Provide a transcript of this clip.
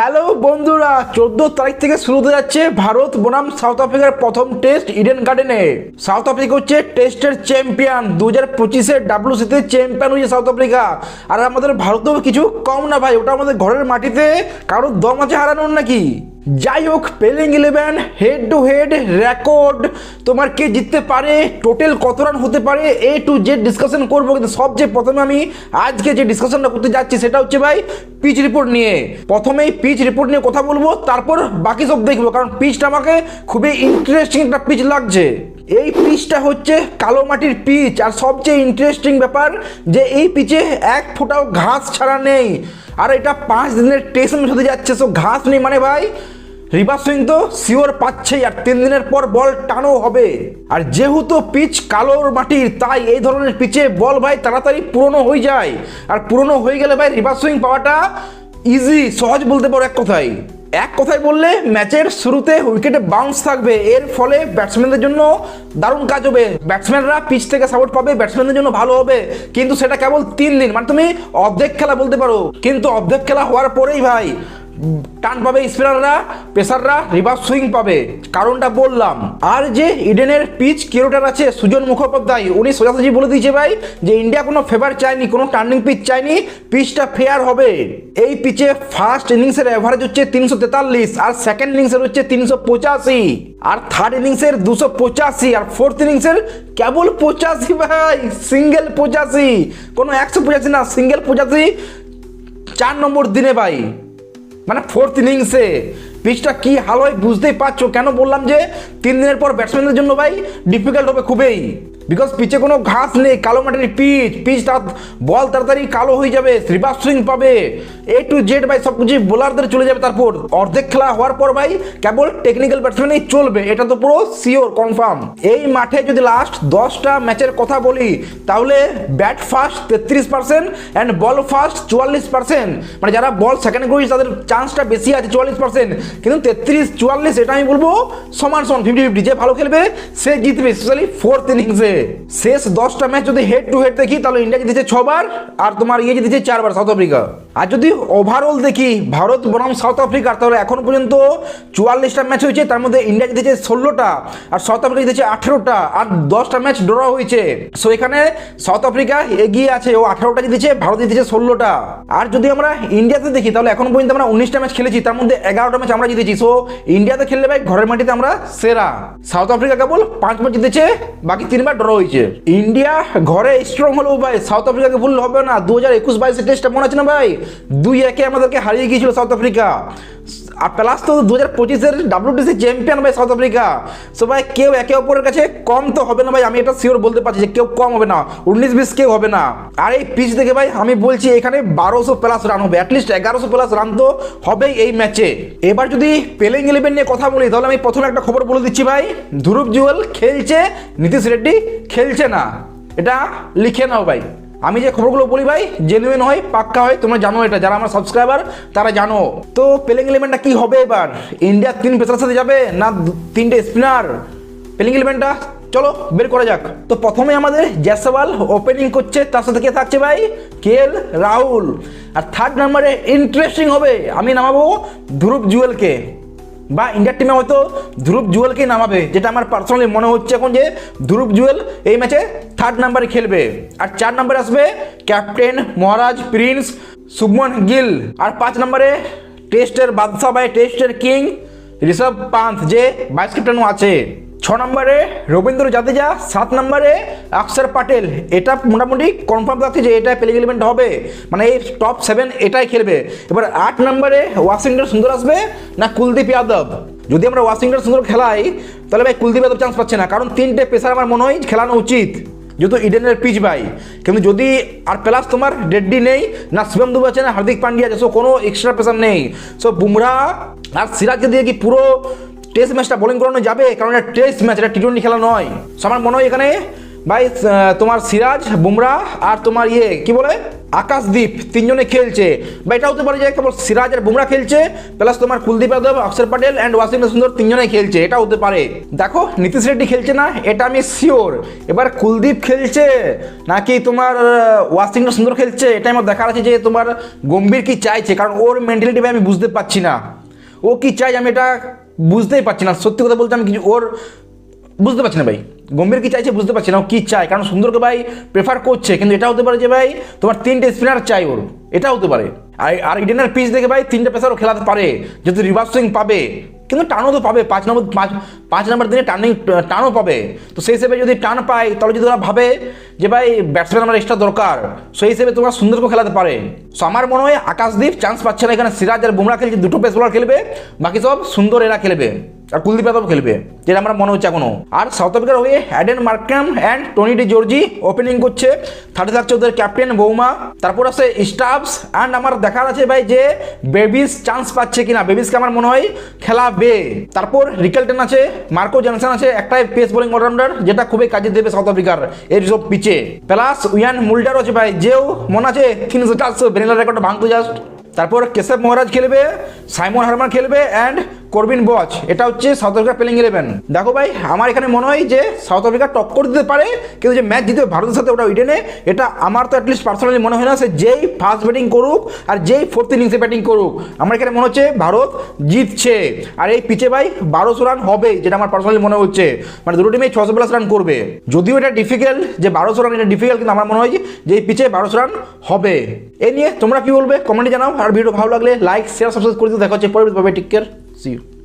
Hello বন্ধুরা, চোদ্দ তারিখ থেকে শুরু হতে যাচ্ছে ভারত বনাম সাউথ আফ্রিকার প্রথম টেস্ট ইডেন গার্ডেনে। সাউথ আফ্রিকা হচ্ছে টেস্টের চ্যাম্পিয়ন। দু হাজার পঁচিশে ডাব্লিউসিতে চ্যাম্পিয়ন হয়েছে সাউথ আফ্রিকা। আর আমাদের ভারতেও কিছু কম না ভাই, ওটা আমাদের ঘরের মাটিতে কারোর দম আছে হারানোর নাকি? যাই হোক playing eleven head to head record তোমার কে জিততে পারে টোটাল কত রান হতে পারে এ টু জেড ডিসকাশন করব, কিন্তু সবচেয়ে প্রথমে আমি আজকে যে ডিসকাশনটা করতে যাচ্ছি, সেটা হচ্ছে ভাই পিচ রিপোর্ট নিয়ে। প্রথমেই পিচ রিপোর্ট নিয়ে কথা বলব, তারপর বাকি সব দেখব, কারণ পিচটা আমাকে খুবই ইন্টারেস্টিং একটা পিচ লাগছে। এই পিচটা হচ্ছে কালো মাটির পিচ আর সবচেয়ে ইন্টারেস্টিং ব্যাপার যে এই পিচে এক ফোঁটাও ঘাস ছাড়া নেই। আর এটা পাঁচ দিনের টেস্ট হতে যাচ্ছে সো ঘাস নেই মানে ভাই রিভার সুইং তো শিওর পাচ্ছেই, আর তিন দিনের পর বল টানো হবে। আর যেহেতু পিচ কালোর মাটির, তাই এই ধরনের পিচে বল ভাই তাড়াতাড়ি পুরনো হয়ে যায়। আর পুরনো হয়ে গেলে ভাই রিভার সুইং পাওয়াটা ইজি সহজ বলতে পারো এক কথায়। এক কথায় বললে ম্যাচের শুরুতে উইকেটে বাউন্স থাকবে, এর ফলে ব্যাটসম্যানদের জন্য দারুণ কাজ হবে। ব্যাটসম্যানরা পিচ থেকে সাপোর্ট পাবে ব্যাটসম্যানদের জন্য ভালো হবে। কিন্তু সেটা কেবল তিন দিন মানে তুমি অর্ধেক খেলা বলতে পারো। কিন্তু অর্ধেক খেলা হওয়ার পরেই ভাই টান পাবে স্পিনাররা, পেসাররা, রিভার্স সুইং পাবে। কারণটা বললাম। আর যে ইডেনের পিচ কিরোটার আছে, সুজন মুখোপাধ্যায়, উনি সোজাসুজি বলে দিয়েছে ভাই, যে ইন্ডিয়া কোনো ফেভার চায়নি, কোনো টার্নিং পিচ চায়নি পিচটা ফেয়ার হবে। এই পিচে ফার্স্ট ইনিংসের অ্যাভারেজ হচ্ছে তিনশো তেতাল্লিশ, আর সেকেন্ড ইনিংসের হচ্ছে তিনশো পঁচাশি। আর থার্ড ইনিংসের দুশো পঁচাশি, আর ফোর্থ ইনিংসের কেবল পঁচাশি ভাই সিঙ্গেল পঁচাশি। কোনো একশো পঁচাশি না সিঙ্গেল পঁচাশি, চার নম্বর দিনে ভাই। মানে ফোর্থ ইনিংসে পিচটা কি হাল হয় বুঝতেই পারছ? কেন বললাম যে তিন দিনের পর ব্যাটসম্যানদের জন্য ভাই ডিফিকাল্ট হবে খুবই। বিকজ পিচে কোনো ঘাস নেই, কালো মাটির পিচ পিচ তার বল তাড়াতাড়ি কালো হয়ে যাবে রিভার্স সুইং পাবে। এ টু জেড ভাই, সব কিছু বোলারদের চলে যাবে তারপর অর্ধেক খেলা হওয়ার পর ভাই, কেবল টেকনিক্যাল ব্যাটসম্যানই চলবে। এটা তো পুরো শিওর কনফার্ম এই মাঠে যদি লাস্ট দশটা ম্যাচের কথা বলি, তাহলে ব্যাট ফার্স্ট তেত্রিশ পার্সেন্ট অ্যান্ড বল ফার্স্ট চুয়াল্লিশ পার্সেন্ট মানে যারা বল সেকেন্ড করেছে, তাদের চান্সটা বেশি আছে চুয়াল্লিশ পার্সেন্ট কিন্তু তেত্রিশ চুয়াল্লিশ, এটা আমি বলব সমান সমান ফিফটি ফিফটি যে ভালো খেলবে, সে জিতবে স্পেশালি ফোর্থ ইনিংসে শেষ দশটা ম্যাচ যদি হেড টু হেড দেখি, তাহলে ইন্ডিয়া জিতেছে ছবার আর তোমার ইয়ে জিতেছে চারবার সাউথ আফ্রিকা আর যদি ওভারঅল দেখি, ভারত বনাম সাউথ আফ্রিকার তাহলে এখন পর্যন্ত চুয়াল্লিশটা ম্যাচ হয়েছে, তার মধ্যে ইন্ডিয়া জিতেছে ষোলোটা, আর সাউথ আফ্রিকা জিতেছে আঠেরোটা, আর দশটা ম্যাচ ড্র হয়েছে। সো এখানে সাউথ আফ্রিকা এগিয়ে আছে, ও আঠারোটা জিতেছে, ভারত জিতেছে ষোলোটা। আর যদি আমরা ইন্ডিয়াতে দেখি, তাহলে এখন পর্যন্ত আমরা উনিশটা ম্যাচ খেলেছি, তার মধ্যে এগারোটা ম্যাচ আমরা জিতেছি। সো ইন্ডিয়াতে খেললে ভাই, ঘরের মাটিতে আমরা সেরা। সাউথ আফ্রিকা কেবল পাঁচ ম্যাচ জিতেছে, বাকি তিনবার ড্র হয়েছে ইন্ডিয়া ঘরে স্ট্রং হলো ভাই সাউথ আফ্রিকাকে ভুল হবে না। দু হাজার একুশ বাইশের টেস্টটা মনে আছে না ভাই? দুই একে আমাদেরকে হারিয়ে গিয়েছিল সাউথ আফ্রিকা আর প্লাস তো দু হাজার পঁচিশের ডাব্লিউটিসি চ্যাম্পিয়ন ভাই সাউথ আফ্রিকা। সো ভাই, কেউ একে অপরের কাছে কম তো হবে না ভাই, আমি এটা শিওর বলতে পারছি যে কেউ কম হবে না। উনিশ বিশ কেউ হবে না। আর এই পিচ দেখে ভাই, আমি বলছি এখানে বারোশো প্লাস রান হবে অ্যাটলিস্ট এগারোশো প্লাস রান তো হবেই এই ম্যাচে এবার যদি প্লেইং ইলেভেন নিয়ে কথা বলি, তাহলে আমি প্রথমে একটা খবর বলে দিচ্ছি ভাই, ধ্রুব জুয়েল খেলছে, নীতিশ রেড্ডি খেলছে না। এটা লিখে নাও ভাই। আমি যে খবরগুলো বলি ভাই জেনুইন হয়, পাক্কা হয়, তোমরা জানো এটা। যারা আমার সাবস্ক্রাইবার তারা জানো। তো প্লেইং ইলেভেনটা কি হবে এবার? ইন্ডিয়া তিন পেসার সাথে যাবে না তিনটে স্পিনার প্লেইং ইলেভেনটা চলো, বের করা যাক। তো প্রথমে আমাদের জয়সওয়াল ওপেনিং করছে, তার সাথে কে থাকছে ভাই? K L Rahul. আর থার্ড নাম্বারে ইন্টারেস্টিং হবে। আমি নামাবো ধ্রুব জুয়েলকে। বা ইন্ডিয়ার টিমে হয়তো ধ্রুব জুয়েলকে নামাবে, যেটা আমার পার্সোনালি মনে হচ্ছে এখন যে ধ্রুব জুয়েল এই ম্যাচে থার্ড নাম্বারে খেলবে। আর চার নাম্বারে আসবে ক্যাপ্টেন মহারাজ প্রিন্স শুভমন গিল। আর পাঁচ নম্বরে টেস্টের বাদশাহ ভাই টেস্টের কিং ঋষভ পান্থ, যে ভাইস ক্যাপ্টেনও আছে। ছ নম্বরে রবীন্দ্র জাদেজা, সাত নম্বরে অক্ষর পাটেল। এটা মোটামুটি কনফার্ম থাকছে যে এটা প্লে এলিমেন্ট হবে। মানে এই টপ সেভেন এটাই খেলবে। এবার আট নম্বরে ওয়াশিংটন সুন্দর আসবে না কুলদীপ যাদব? যদি আমরা ওয়াশিংটন সুন্দর খেলাই, তাহলে ভাই কুলদীপ যাদব চান্স পাচ্ছে না। কারণ তিনটে পেসার আমার মনে হয় খেলানো উচিত। যেহেতু ইডেনের পিচ ভাই। কিন্তু যদি আর প্লাস তোমার ডেডডি নেই, না শিবম দুবে আছে, না হার্দিক পান্ডিয়া আছে কোনো এক্সট্রা প্রেসার নেই। সো বুমরা আর সিরাজকে দিয়ে কি পুরো টেস্ট ম্যাচটা বোলিং করানো যাবে, কারণ এটা টেস্ট ম্যাচ এটা টি টোয়েন্টি খেলা নয়। আমার মনে হয় এখানে ভাই তোমার সিরাজ, বুমরা আর তোমার ইয়ে কি বলে? আকাশদীপ তিনজনে খেলছে। বা এটা হতে পারে যে কেবল সিরাজ আর বুমরা খেলছে প্লাস তোমার কুলদীপ যাদব, অক্ষর প্যাটেল অ্যান্ড ওয়াশিংটন সুন্দর তিনজনে খেলছে। এটা হতে পারে। দেখো, নীতিশ রেড্ডি খেলছে না, এটা আমি শিওর এবার কুলদীপ খেলছে, নাকি তোমার ওয়াশিংটন সুন্দর খেলছে? এটা আমার দেখার আছে যে তোমার গম্ভীর কি চাইছে, কারণ ওর মেন্টালিটি আমি বুঝতে পারছি না। ও কি চাই আমি এটা বুঝতেই পারছি না। সত্যি কথা বলতে আমি কিছু ওর বুঝতে পারছি না ভাই। গম্ভীর কি চাইছে বুঝতে পারছি না, ও কী চায়? কারণ সুন্দরকে ভাই প্রেফার করছে, কিন্তু এটা হতে পারে যে ভাই তোমার তিনটে স্পিনার চাই ওর। এটা হতে পারে। আর আর ইডেনের পিচ দেখে ভাই তিনটে পেসারও খেলাতে পারে। যেহেতু রিভার্সিং পাবে। কিন্তু টানও তো পাবে, পাঁচ নম্বর, পাঁচ পাঁচ নম্বর দিনে টার্নিং, টানও পাবে। তো সেই হিসেবে যদি টান পায়, তাহলে যদি ওরা ভাবে যে ভাই ব্যাটসম্যান আমার এক্সট্রা দরকার, সেই হিসেবে তোমরা সুন্দর করে খেলাতে পারে। সো আমার মনে হয় আকাশদীপ চান্স পাচ্ছে না এখানে। সিরাজ আর বুমরা খেলছে, দুটো পেস বোলার খেলবে, বাকি সব সুন্দর এরা খেলবে। আর কুলদীপ যাদব খেলবে, যেটা আমার মনে হচ্ছে এখনও। আর সাউথ আফ্রিকার হয়ে Aiden Markram and Tony de Zorzi opening করছে। থার্টি থাকছে ওদের ক্যাপ্টেন বৌমা। তারপর আছে স্টাফস অ্যান্ড আমার দেখার আছে ভাই যে বেবিস চান্স পাচ্ছে কিনা। বেবিসকে আমার মনে হয় খেলাবে। তারপর রিকেলটেন আছে মার্কো জনসন আছে, একটাই পেস বোলিং অলরাউন্ডার যেটা খুবই কাজে দেবে সাউথ আফ্রিকার এই সব পিচে প্লাস উইয়ান মুল্ডার আছে ভাই, যেও মনে আছে তিনশো চারশো বেনেলার রেকর্ড ভাঙতো জাস্ট তারপর কেশব মহারাজ খেলবে সাইমন হারমান খেলবে অ্যান্ড করবিন বচ এটা হচ্ছে সাউথ আফ্রিকার প্লেইং ইলেভেন দেখো ভাই, আমার এখানে মনে হয় যে সাউথ আফ্রিকা টক্কর দিতে পারে, কিন্তু যে ম্যাচ জিতবে ভারতের সাথে ওটা ইডেনে এটা আমার তো অ্যাটলিস্ট পার্সোনালি মনে হয় না, সে যেই ফার্স্ট ব্যাটিং করুক আর যেই ফোর্থ ইনিংসে ব্যাটিং করুক। আমার এখানে মনে হচ্ছে ভারত জিতছে। আর এই পিচে ভাই বারোশো রান হবে, যেটা আমার পার্সোনালি মনে হচ্ছে। মানে দুটো টিমে ছশো প্লাস রান করবে। যদিও এটা ডিফিকাল্ট যে বারোশো রান এটা ডিফিকাল্ট কিন্তু আমার মনে হয় যে এই পিচে বারোশো রান হবে। এই নিয়ে তোমরা কি বলবে? কমেন্টে জানাও। আর ভিডিও ভালো লাগলে লাইক শেয়ার সাবস্ক্রাইব করে দিও। দেখা হচ্ছে পরে টেক কেয়ার সি ইউ